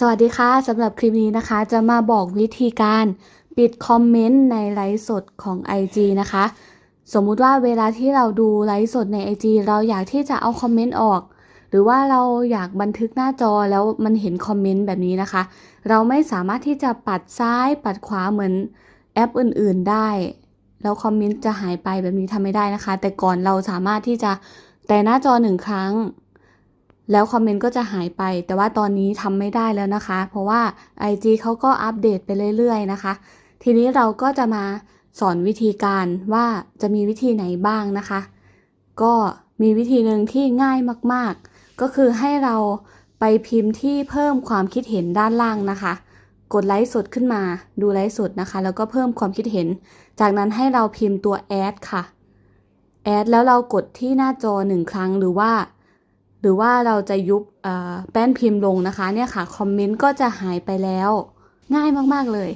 สวัสดีค่ะสำหรับคลิปนี้นะคะ จะมาบอกวิธีการปิดคอมเมนต์ในไลฟ์สดของ IG นะคะ สมมุติว่าเวลาที่เราดูไลฟ์สดใน IG เราอยากที่จะเอาคอมเมนต์ออก หรือว่าเราอยากบันทึกหน้าจอแล้วมันเห็นคอมเมนต์แบบนี้นะคะ เราไม่สามารถที่จะปัดซ้ายปัดขวาเหมือนแอปอื่น ๆได้ แล้วคอมเมนต์จะหายไปแบบนี้ทำไม่ได้นะคะ แต่ก่อนเราสามารถที่จะแต่หน้าจอหนึ่งครั้ง แล้วคอมเมนต์ก็จะหายไป แต่ว่าตอนนี้ทำไม่ได้แล้วนะคะ เพราะว่า IG เขาก็อัปเดตไปเรื่อยๆนะคะ ทีนี้เราก็จะมาสอนวิธีการว่าจะมีวิธีไหนบ้างนะคะ ก็มีวิธีหนึ่งที่ง่ายมากๆ ก็คือให้เราไปพิมพ์ที่เพิ่มความคิดเห็นด้านล่างนะคะ กดไลค์สดขึ้นมาดูไลฟ์สดนะคะ แล้วก็เพิ่มความคิดเห็น จากนั้นให้เราพิมพ์ตัวแอดค่ะแอดแล้วเรากดที่หน้าจอหนึ่งครั้งหรือว่า หรือว่าเราจะยุบแป้นพิมพ์ลงนะคะเนี่ยค่ะคอมเมนต์ก็จะหายไปแล้ว ง่ายมากๆเลย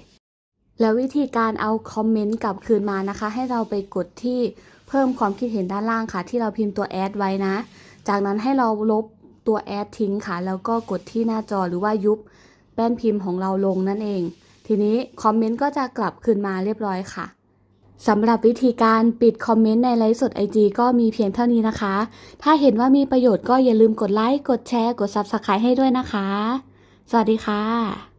แล้ววิธีการเอาคอมเมนต์กลับคืนมานะคะ ให้เราไปกดที่เพิ่มความคิดเห็นด้านล่างค่ะ ที่เราพิมพ์ตัวแอดไว้นะ จากนั้นให้เราลบตัวแอดทิ้งค่ะ แล้วก็กดที่หน้าจอหรือว่ายุบแป้นพิมพ์ของเราลงนั่นเอง ทีนี้คอมเมนต์ก็จะกลับคืนมาเรียบร้อยค่ะ สำหรับวิธีการปิดคอมเมนต์ในไลฟ์สด IG ก็มีเพียงเท่านี้นะคะ ถ้าเห็นว่ามีประโยชน์ก็อย่าลืมกดไลค์ กดแชร์ กด Subscribe ให้ด้วยนะคะ สวัสดีค่ะ